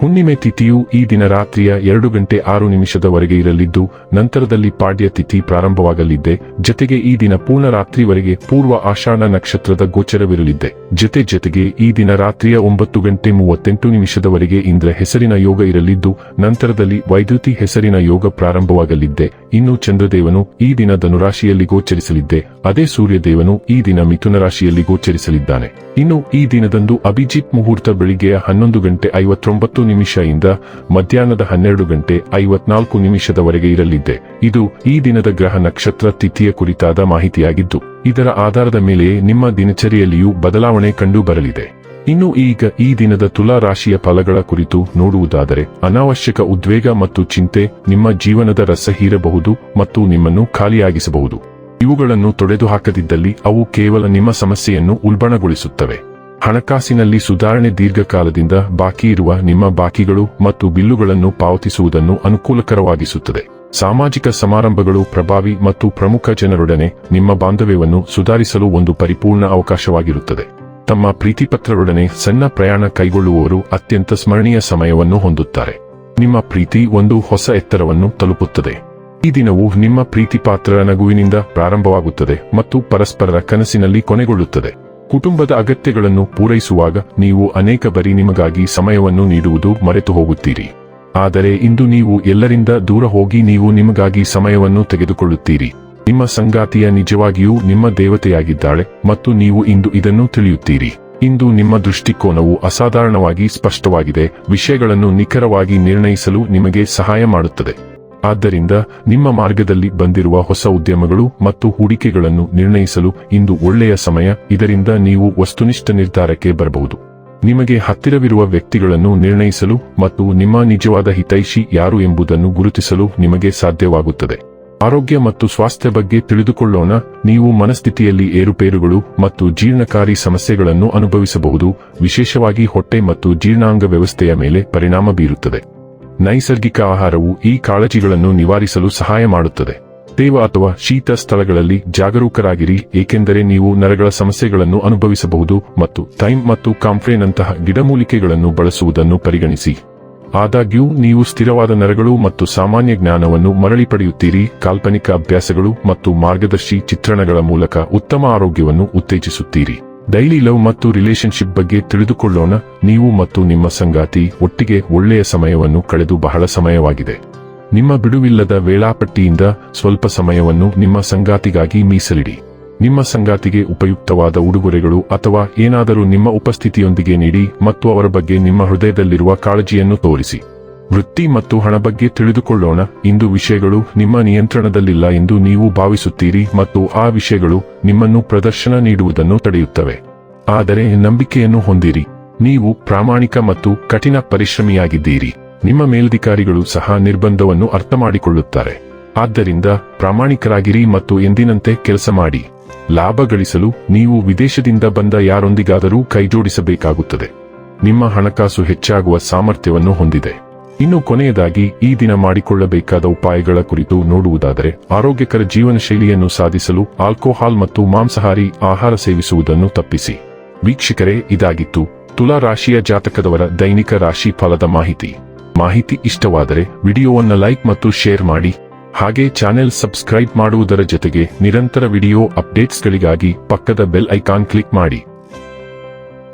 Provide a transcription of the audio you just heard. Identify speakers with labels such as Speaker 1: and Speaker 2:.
Speaker 1: ಹುಣ್ಣಿಮೆ ತಿಥಿಯು ಈ ದಿನ ರಾತ್ರಿಯ ಎರಡು ಗಂಟೆ ಆರು ನಿಮಿಷದವರೆಗೆ ಇರಲಿದ್ದು, ನಂತರದಲ್ಲಿ ಪಾಡ್ಯ ತಿಥಿ ಪ್ರಾರಂಭವಾಗಲಿದ್ದೆ. ಜತೆಗೆ ಈ ದಿನ ಪೂರ್ಣ ರಾತ್ರಿವರೆಗೆ ಪೂರ್ವ ಆಷಾಢ ನಕ್ಷತ್ರದ ಗೋಚರವಿರಲಿದ್ದೆ. ಜತೆ ಜತೆಗೆ ಈ ದಿನ ರಾತ್ರಿಯ ಒಂಬತ್ತು ಗಂಟೆ ಮೂವತ್ತೆಂಟು ನಿಮಿಷದವರೆಗೆ ಇಂದ್ರ ಹೆಸರಿನ ಯೋಗ ಇರಲಿದ್ದು, ನಂತರದಲ್ಲಿ ವೈದ್ಯುತಿ ಹೆಸರಿನ ಯೋಗ ಪ್ರಾರಂಭವಾಗಲಿದ್ದೆ. ಇನ್ನು ಚಂದ್ರದೇವನು ಈ ದಿನ ಧನುರಾಶಿಯಲ್ಲಿ ಗೋಚರಿಸಲಿದ್ದೆ. ಅದೇ ಸೂರ್ಯದೇವನು ಈ ದಿನ ಮಿಥುನ ರಾಶಿಯಲ್ಲಿ ಗೋಚರಿಸಲಿದ್ದಾನೆ. ಇನ್ನು ಈ ದಿನದಂದು ಅಭಿಜಿತ್ ಮುಹೂರ್ತ ಬೆಳಿಗ್ಗೆಯ ಹನ್ನೊಂದು ಗಂಟೆ ಐವತ್ತೊಂಬತ್ತು ನಿಮಿಷದಿಂದ ಮಧ್ಯಾಹ್ನದ ಹನ್ನೆರಡು ಗಂಟೆ ಐವತ್ನಾಲ್ಕು ನಿಮಿಷದವರೆಗೆ ಇರಲಿದೆ. ಇದು ಈ ದಿನದ ಗ್ರಹ ನಕ್ಷತ್ರ ತಿಥಿಯ ಕುರಿತಾದ ಮಾಹಿತಿಯಾಗಿದ್ದು, ಇದರ ಆಧಾರದ ಮೇಲೆಯೇ ನಿಮ್ಮ ದಿನಚರಿಯಲ್ಲಿಯೂ ಬದಲಾವಣೆ ಕಂಡು ಬರಲಿದೆ ಇನ್ನು ಈಗ ಈ ದಿನದ ತುಲಾ ರಾಶಿಯ ಫಲಗಳ ಕುರಿತು ನೋಡುವುದಾದರೆ, ಅನಾವಶ್ಯಕ ಉದ್ವೇಗ ಮತ್ತು ಚಿಂತೆ ನಿಮ್ಮ ಜೀವನದ ರಸ ಹೀರಬಹುದು ಮತ್ತು ನಿಮ್ಮನ್ನು ಖಾಲಿಯಾಗಿಸಬಹುದು. ಇವುಗಳನ್ನು ತೊಡೆದುಹಾಕದಿದ್ದಲ್ಲಿ ಅವು ಕೇವಲ ನಿಮ್ಮ ಸಮಸ್ಯೆಯನ್ನು ಉಲ್ಬಣಗೊಳಿಸುತ್ತವೆ. ಹಣಕಾಸಿನಲ್ಲಿ ಸುಧಾರಣೆ ದೀರ್ಘಕಾಲದಿಂದ ಬಾಕಿ ಇರುವ ನಿಮ್ಮ ಬಾಕಿಗಳು ಮತ್ತು ಬಿಲ್ಲುಗಳನ್ನು ಪಾವತಿಸುವುದನ್ನು ಅನುಕೂಲಕರವಾಗಿಸುತ್ತದೆ. ಸಾಮಾಜಿಕ ಸಮಾರಂಭಗಳು ಪ್ರಭಾವಿ ಮತ್ತು ಪ್ರಮುಖ ಜನರೊಡನೆ ನಿಮ್ಮ ಬಾಂಧವ್ಯವನ್ನು ಸುಧಾರಿಸಲು ಒಂದು ಪರಿಪೂರ್ಣ ಅವಕಾಶವಾಗಿರುತ್ತದೆ. ತಮ್ಮ ಪ್ರೀತಿಪತ್ರರೊಡನೆ ಸಣ್ಣ ಪ್ರಯಾಣ ಕೈಗೊಳ್ಳುವವರು ಅತ್ಯಂತ ಸ್ಮರಣೀಯ ಸಮಯವನ್ನು ಹೊಂದುತ್ತಾರೆ. ನಿಮ್ಮ ಪ್ರೀತಿ ಒಂದು ಹೊಸ ಎತ್ತರವನ್ನು ತಲುಪುತ್ತದೆ. ಈ ದಿನವು ನಿಮ್ಮ ಪ್ರೀತಿಪಾತ್ರರ ನಗುವಿನಿಂದ ಪ್ರಾರಂಭವಾಗುತ್ತದೆ ಮತ್ತು ಪರಸ್ಪರರ ಕನಸಿನಲ್ಲಿ ಕೊನೆಗೊಳ್ಳುತ್ತದೆ. ಕುಟುಂಬದ ಅಗತ್ಯಗಳನ್ನು ಪೂರೈಸುವಾಗ ನೀವು ಅನೇಕ ಬರಿ ನಿಮಗಾಗಿ ಸಮಯವನ್ನು ನೀಡುವುದು ಮರೆತು ಹೋಗುತ್ತೀರಿ ಆದರೆ ಇಂದು ನೀವು ಎಲ್ಲರಿಂದ ದೂರ ಹೋಗಿ ನೀವು ನಿಮಗಾಗಿ ಸಮಯವನ್ನು ತೆಗೆದುಕೊಳ್ಳುತ್ತೀರಿ. ನಿಮ್ಮ ಸಂಗಾತಿಯ ನಿಜವಾಗಿಯೂ ನಿಮ್ಮ ದೇವತೆಯಾಗಿದ್ದಾಳೆ ಮತ್ತು ನೀವು ಇಂದು ಇದನ್ನು ತಿಳಿಯುತ್ತೀರಿ. ಇಂದು ನಿಮ್ಮ ದೃಷ್ಟಿಕೋನವು ಅಸಾಧಾರಣವಾಗಿ ಸ್ಪಷ್ಟವಾಗಿದೆ, ವಿಷಯಗಳನ್ನು ನಿಖರವಾಗಿ ನಿರ್ಣಯಿಸಲು ನಿಮಗೆ ಸಹಾಯ ಮಾಡುತ್ತದೆ. ಆದ್ದರಿಂದ ನಿಮ್ಮ ಮಾರ್ಗದಲ್ಲಿ ಬಂದಿರುವ ಹೊಸ ಉದ್ಯಮಗಳು ಮತ್ತು ಹೂಡಿಕೆಗಳನ್ನು ನಿರ್ಣಯಿಸಲು ಇಂದು ಒಳ್ಳೆಯ ಸಮಯ. ಇದರಿಂದ ನೀವು ವಸ್ತುನಿಷ್ಠ ನಿರ್ಧಾರಕ್ಕೆ ಬರಬಹುದು. ನಿಮಗೆ ಹತ್ತಿರವಿರುವ ವ್ಯಕ್ತಿಗಳನ್ನು ನಿರ್ಣಯಿಸಲು ಮತ್ತು ನಿಮ್ಮ ನಿಜವಾದ ಹಿತೈಷಿ ಯಾರು ಎಂಬುದನ್ನು ಗುರುತಿಸಲು ನಿಮಗೆ ಸಾಧ್ಯವಾಗುತ್ತದೆ. ಆರೋಗ್ಯ ಮತ್ತು ಸ್ವಾಸ್ಥ್ಯ ಬಗ್ಗೆ ತಿಳಿದುಕೊಳ್ಳೋಣ. ನೀವು ಮನಸ್ಥಿತಿಯಲ್ಲಿ ಏರುಪೇರುಗಳು ಮತ್ತು ಜೀರ್ಣಕಾರಿ ಸಮಸ್ಯೆಗಳನ್ನು ಅನುಭವಿಸಬಹುದು. ವಿಶೇಷವಾಗಿ ಹೊಟ್ಟೆ ಮತ್ತು ಜೀರ್ಣಾಂಗ ವ್ಯವಸ್ಥೆಯ ಮೇಲೆ ಪರಿಣಾಮ ಬೀರುತ್ತದೆ. ನೈಸರ್ಗಿಕ ಆಹಾರವು ಈ ಕಾಳಜಿಗಳನ್ನು ನಿವಾರಿಸಲು ಸಹಾಯ ಮಾಡುತ್ತದೆ. ತೇವ ಅಥವಾ ಶೀತ ಸ್ಥಳಗಳಲ್ಲಿ ಜಾಗರೂಕರಾಗಿರಿ, ಏಕೆಂದರೆ ನೀವು ನರಗಳ ಸಮಸ್ಯೆಗಳನ್ನು ಅನುಭವಿಸಬಹುದು ಮತ್ತು ಥೈಮ್ ಮತ್ತು ಕಾಂಫ್ರೇನಂತಹ ಗಿಡಮೂಲಿಕೆಗಳನ್ನು ಬಳಸುವುದನ್ನು ಪರಿಗಣಿಸಿ. ಆದಾಗ್ಯೂ, ನೀವು ಸ್ಥಿರವಾದ ನರಗಳು ಮತ್ತು ಸಾಮಾನ್ಯ ಜ್ಞಾನವನ್ನು ಮರಳಿ ಪಡೆಯುತ್ತೀರಿ. ಕಾಲ್ಪನಿಕ ಅಭ್ಯಾಸಗಳು ಮತ್ತು ಮಾರ್ಗದರ್ಶಿ ಚಿತ್ರಣಗಳ ಮೂಲಕ ಉತ್ತಮ ಆರೋಗ್ಯವನ್ನು ಉತ್ತೇಜಿಸುತ್ತೀರಿ. ಡೈಲಿ ಲವ್ ಮತ್ತು ರಿಲೇಶನ್ಶಿಪ್ ಬಗ್ಗೆ ತಿಳಿದುಕೊಳ್ಳೋಣ. ನೀವು ಮತ್ತು ನಿಮ್ಮ ಸಂಗಾತಿ ಒಟ್ಟಿಗೆ ಒಳ್ಳೆಯ ಸಮಯವನ್ನು ಕಳೆದು ಬಹಳ ಸಮಯವಾಗಿದೆ. ನಿಮ್ಮ ಬಿಡುವಿಲ್ಲದ ವೇಳಾಪಟ್ಟಿಯಿಂದ ಸ್ವಲ್ಪ ಸಮಯವನ್ನು ನಿಮ್ಮ ಸಂಗಾತಿಗಾಗಿ ಮೀಸಲಿಡಿ. ನಿಮ್ಮ ಸಂಗಾತಿಗೆ ಉಪಯುಕ್ತವಾದ ಉಡುಗೊರೆಗಳು ಅಥವಾ ಏನಾದರೂ ನಿಮ್ಮ ಉಪಸ್ಥಿತಿಯೊಂದಿಗೆ ನೀಡಿ ಮತ್ತು ಅವರ ಬಗ್ಗೆ ನಿಮ್ಮ ಹೃದಯದಲ್ಲಿರುವ ಕಾಳಜಿಯನ್ನು ತೋರಿಸಿ. ವೃತ್ತಿ ಮತ್ತು ಹಣ ಬಗ್ಗೆ ತಿಳಿದುಕೊಳ್ಳೋಣ. ಇಂದು ವಿಷಯಗಳು ನಿಮ್ಮ ನಿಯಂತ್ರಣದಲ್ಲಿಲ್ಲ ಎಂದು ನೀವು ಭಾವಿಸುತ್ತೀರಿ ಮತ್ತು ಆ ವಿಷಯಗಳು ನಿಮ್ಮನ್ನು ಪ್ರದರ್ಶನ ನೀಡುವುದನ್ನು ತಡೆಯುತ್ತವೆ. ಆದರೆ ನಂಬಿಕೆಯನ್ನು ಹೊಂದಿರಿ. ನೀವು ಪ್ರಾಮಾಣಿಕ ಮತ್ತು ಕಠಿಣ ಪರಿಶ್ರಮಿಯಾಗಿದ್ದೀರಿ. ನಿಮ್ಮ ಮೇಲಧಿಕಾರಿಗಳು ಸಹ ನಿರ್ಬಂಧವನ್ನು ಅರ್ಥಮಾಡಿಕೊಳ್ಳುತ್ತಾರೆ. ಆದ್ದರಿಂದ ಪ್ರಾಮಾಣಿಕರಾಗಿರಿ ಮತ್ತು ಎಂದಿನಂತೆ ಕೆಲಸ ಮಾಡಿ. ಲಾಭ ಗಳಿಸಲು ನೀವು ವಿದೇಶದಿಂದ ಬಂದ ಯಾರೊಂದಿಗಾದರೂ ಕೈಜೋಡಿಸಬೇಕಾಗುತ್ತದೆ. ನಿಮ್ಮ ಹಣಕಾಸು ಹೆಚ್ಚಾಗುವ ಸಾಮರ್ಥ್ಯವನ್ನು ಹೊಂದಿದೆ. ಇನ್ನು ಕೊನೆಯದಾಗಿ ಈ ದಿನ ಮಾಡಿಕೊಳ್ಳಬೇಕಾದ ಉಪಾಯಗಳ ಕುರಿತು ನೋಡುವುದಾದರೆ ಆರೋಗ್ಯಕರ ಜೀವನ ಶೈಲಿಯನ್ನು ಸಾಧಿಸಲು ಆಲ್ಕೋಹಾಲ್ ಮತ್ತು ಮಾಂಸಾಹಾರಿ ಆಹಾರ ಸೇವಿಸುವುದನ್ನು ತಪ್ಪಿಸಿ. ವೀಕ್ಷಕರೇ, ಇದಾಗಿತ್ತು ತುಲಾ ರಾಶಿಯ ಜಾತಕದವರ ದೈನಿಕ ರಾಶಿ ಫಲದ ಮಾಹಿತಿ. ಮಾಹಿತಿ ಇಷ್ಟವಾದರೆ ವಿಡಿಯೋವನ್ನು ಲೈಕ್ ಮತ್ತು ಶೇರ್ ಮಾಡಿ. ಹಾಗೆ ಚಾನೆಲ್ ಸಬ್ಸ್ಕ್ರೈಬ್ ಮಾಡುವುದರ ಜೊತೆಗೆ ನಿರಂತರ ವಿಡಿಯೋ ಅಪ್ಡೇಟ್ಸ್ಗಳಿಗಾಗಿ ಪಕ್ಕದ ಬೆಲ್ ಐಕಾನ್ ಕ್ಲಿಕ್ ಮಾಡಿ.